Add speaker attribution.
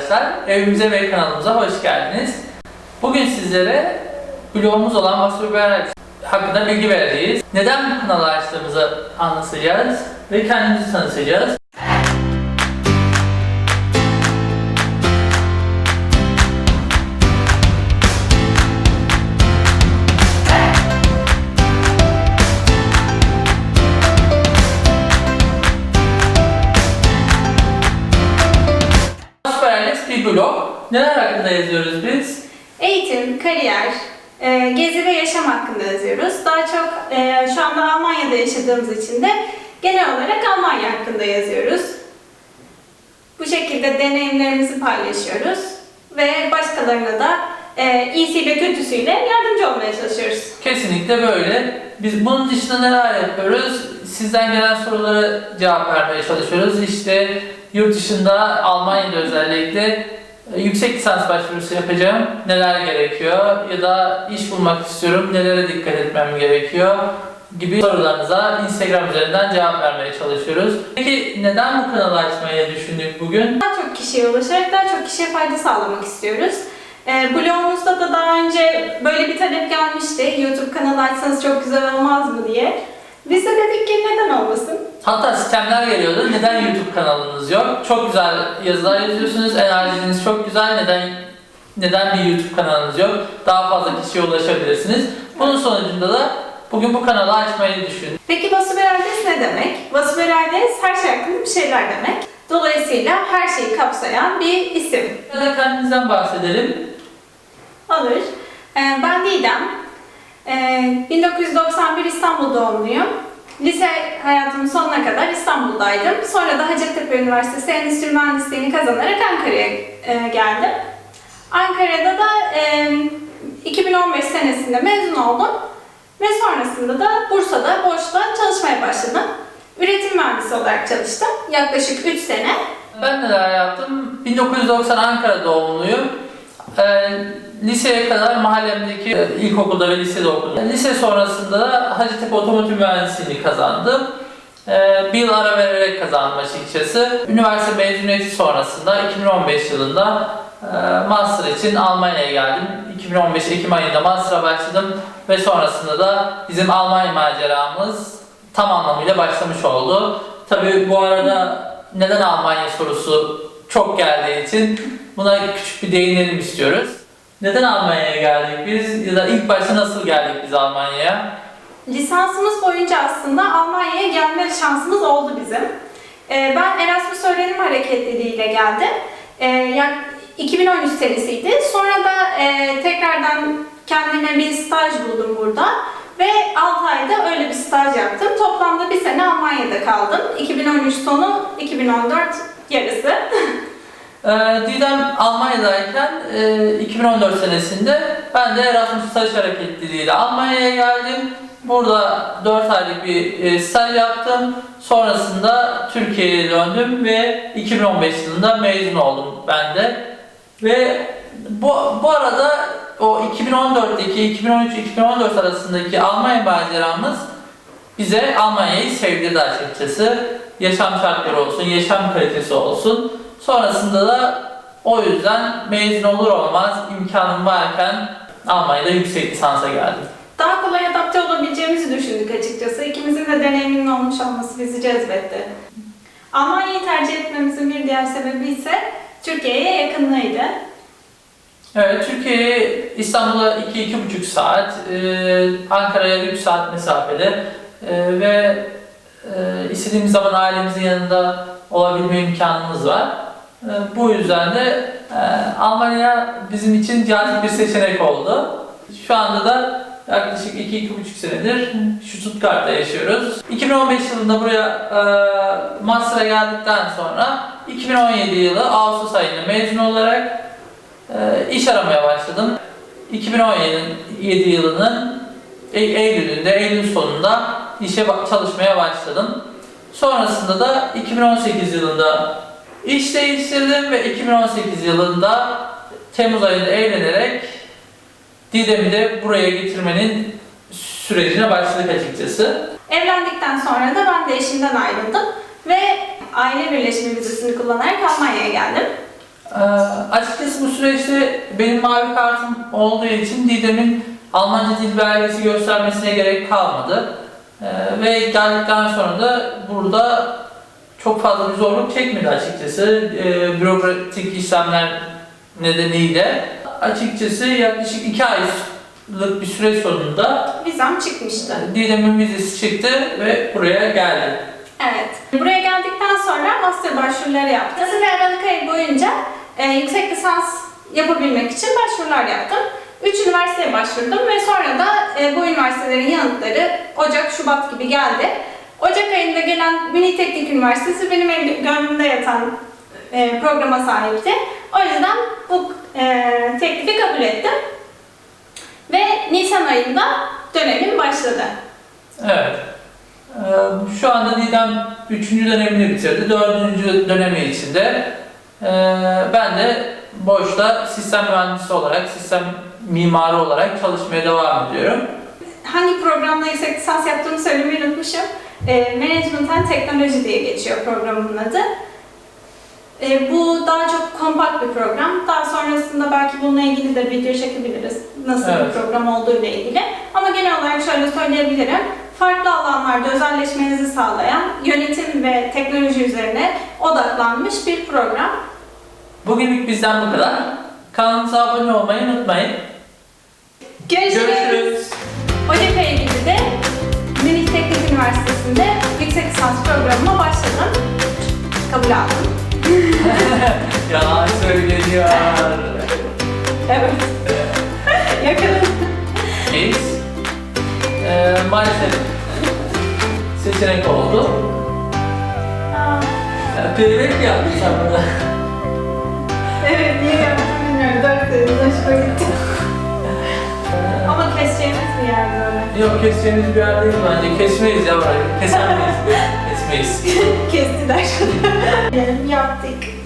Speaker 1: arkadaşlar. Evimize ve kanalımıza hoş geldiniz. Bugün sizlere blogumuz olan Vasfı hakkında bilgi vereceğiz. Neden bu kanalı açtığımızı anlatacağız ve kendimizi tanıtacağız. Bir blog. Neler hakkında yazıyoruz biz?
Speaker 2: Eğitim, kariyer, e, gezi ve yaşam hakkında yazıyoruz. Daha çok e, şu anda Almanya'da yaşadığımız için de genel olarak Almanya hakkında yazıyoruz. Bu şekilde deneyimlerimizi paylaşıyoruz ve başkalarına da e, iyisiyle kötüsüyle yardımcı olmaya çalışıyoruz.
Speaker 1: Kesinlikle böyle. Biz bunun dışında neler yapıyoruz? Sizden gelen sorulara cevap vermeye çalışıyoruz. İşte yurt dışında Almanya'da özellikle e, yüksek lisans başvurusu yapacağım. Neler gerekiyor? Ya da iş bulmak istiyorum. Nelere dikkat etmem gerekiyor? gibi sorularınıza Instagram üzerinden cevap vermeye çalışıyoruz. Peki neden bu kanalı açmayı düşündük bugün?
Speaker 2: Daha çok kişiye ulaşarak daha çok kişiye fayda sağlamak istiyoruz. E, blogumuzda da daha önce böyle bir talep gelmişti. YouTube kanalı açsanız çok güzel olmaz mı diye. Biz de dedik ki neden olmasın?
Speaker 1: Hatta sistemler geliyordu. Neden YouTube kanalınız yok? Çok güzel yazılar yazıyorsunuz. Enerjiniz çok güzel. Neden neden bir YouTube kanalınız yok? Daha fazla kişiye ulaşabilirsiniz. Bunun sonucunda da bugün bu kanalı açmayı düşündüm.
Speaker 2: Peki vasıfverdes ne demek? Vasıfverdes her şey hakkında bir şeyler demek. Dolayısıyla her şeyi kapsayan bir isim.
Speaker 1: Kendimizden bahsedelim.
Speaker 2: Olur. Ee, ben Didem. Ee, 1991 İstanbul doğumluyum. Lise hayatımın sonuna kadar İstanbul'daydım. Sonra da Hacettepe Üniversitesi Endüstri Mühendisliğini kazanarak Ankara'ya e, geldim. Ankara'da da e, 2015 senesinde mezun oldum. Ve sonrasında da Bursa'da Boş'ta çalışmaya başladım. Üretim mühendisi olarak çalıştım. Yaklaşık 3 sene.
Speaker 1: Ben neler yaptım? 1990 Ankara doğumluyum. Ee, liseye kadar mahallemdeki e, ilkokulda ve lisede okudum. Lise sonrasında da Hacettepe Otomotiv Mühendisliğini kazandım. Ee, bir yıl ara vererek kazandım açıkçası. Üniversite mezuniyeti sonrasında 2015 yılında e, master için Almanya'ya geldim. 2015 Ekim ayında master'a başladım ve sonrasında da bizim Almanya maceramız tam anlamıyla başlamış oldu. Tabii bu arada neden Almanya sorusu çok geldiği için buna küçük bir değinelim istiyoruz. Neden Almanya'ya geldik biz ya da ilk başta nasıl geldik biz Almanya'ya?
Speaker 2: Lisansımız boyunca aslında Almanya'ya gelme şansımız oldu bizim. Ee, ben Erasmus Öğrenim Hareketliliğiyle geldim. Ee, yak 2013 senesiydi. Sonra da e, tekrardan kendime bir staj buldum burada. Ve 6 ayda öyle bir staj yaptım. Toplamda bir sene Almanya'da kaldım. 2013 sonu, 2014 yarısı.
Speaker 1: Ee, Didem Almanya'dayken e, 2014 senesinde ben de Erasmus Staj Hareketliliğiyle Almanya'ya geldim. Burada 4 aylık bir e, staj yaptım. Sonrasında Türkiye'ye döndüm ve 2015 yılında mezun oldum ben de. Ve bu, bu arada o 2014'teki 2013-2014 arasındaki Almanya maceramız bize Almanya'yı sevdirdi açıkçası. Yaşam şartları olsun, yaşam kalitesi olsun. Sonrasında da o yüzden mezun olur olmaz imkanım varken Almanya'da yüksek lisansa geldim.
Speaker 2: Daha kolay adapte olabileceğimizi düşündük açıkçası. İkimizin de deneyiminin olmuş olması bizi cezbetti. Almanya'yı tercih etmemizin bir diğer sebebi ise Türkiye'ye yakınlığıydı.
Speaker 1: Evet, Türkiye'ye İstanbul'a 2-2,5 saat, Ankara'ya 3 saat mesafede e, ve e, istediğimiz zaman ailemizin yanında olabilme imkanımız var. E, bu yüzden de e, Almanya bizim için cazip bir seçenek oldu. Şu anda da yaklaşık 2-2,5 senedir Stuttgart'ta yaşıyoruz. 2015 yılında buraya e, master'a geldikten sonra 2017 yılı Ağustos ayında mezun olarak e, iş aramaya başladım. 2017 yılının E- Eylül'ünde, Eylül sonunda işe çalışmaya başladım. Sonrasında da 2018 yılında iş değiştirdim ve 2018 yılında Temmuz ayında evlenerek Didem'i de buraya getirmenin sürecine başladık açıkçası.
Speaker 2: Evlendikten sonra da ben de eşimden ayrıldım ve aile birleşimi vizesini kullanarak Almanya'ya geldim.
Speaker 1: Ee, açıkçası bu süreçte benim mavi kartım olduğu için Didem'in Almanca dil belgesi göstermesine gerek kalmadı. Ee, ve geldikten sonra da burada çok fazla bir zorluk çekmedi açıkçası. Ee, bürokratik işlemler nedeniyle. Açıkçası yaklaşık iki aylık bir süre sonunda
Speaker 2: Vizem çıkmıştı.
Speaker 1: Didem'in vizesi çıktı ve buraya geldi.
Speaker 2: Evet. Buraya geldikten sonra master başvuruları yaptım. Ve Aralık ayı boyunca e, yüksek lisans yapabilmek için başvurular yaptım. Üç üniversiteye başvurdum ve sonra da e, bu üniversitelerin yanıtları Ocak, Şubat gibi geldi. Ocak ayında gelen Milli Teknik Üniversitesi benim ev- gönlümde yatan e, programa sahipti. O yüzden bu e, teklifi kabul ettim. Ve Nisan ayında dönemim başladı.
Speaker 1: Evet. Ee, Şu anda Didem 3. dönemini bitirdi. 4. dönemi içinde. Ee, Ben de boşta sistem mühendisi olarak, sistem mimarı olarak çalışmaya devam ediyorum.
Speaker 2: hangi programda yüksek lisans yaptığımı söylemeyi unutmuşum. E, Management and Technology diye geçiyor programın adı. E, bu daha çok kompakt bir program. Daha sonrasında belki bununla ilgili de video çekebiliriz. Nasıl
Speaker 1: Evet.
Speaker 2: bir program olduğu ile ilgili. Ama genel olarak şöyle söyleyebilirim. Farklı alanlarda özelleşmenizi sağlayan yönetim ve teknoloji üzerine odaklanmış bir program.
Speaker 1: Bugünlük bizden bu kadar. Kanalımıza abone olmayı unutmayın.
Speaker 2: Görüşürüz.
Speaker 1: Görüşürüz.
Speaker 2: Ocak ayı gibi de Münih Teknik Üniversitesi'nde yüksek lisans programıma başladım. Kabul aldım.
Speaker 1: Yalan söyleniyor.
Speaker 2: Evet. Yakın.
Speaker 1: Biz ee, maalesef seçenek oldu. Mi yaptın sen burada?
Speaker 2: Evet, niye yaptım bilmiyorum. Dört senedir hoşuma gitti. Keseceğimiz bir yer böyle.
Speaker 1: Yok keseceğimiz bir yer değil bence. Kesmeyiz ya burayı. Keser miyiz? Kesmeyiz.
Speaker 2: Kestiler. Yaptık.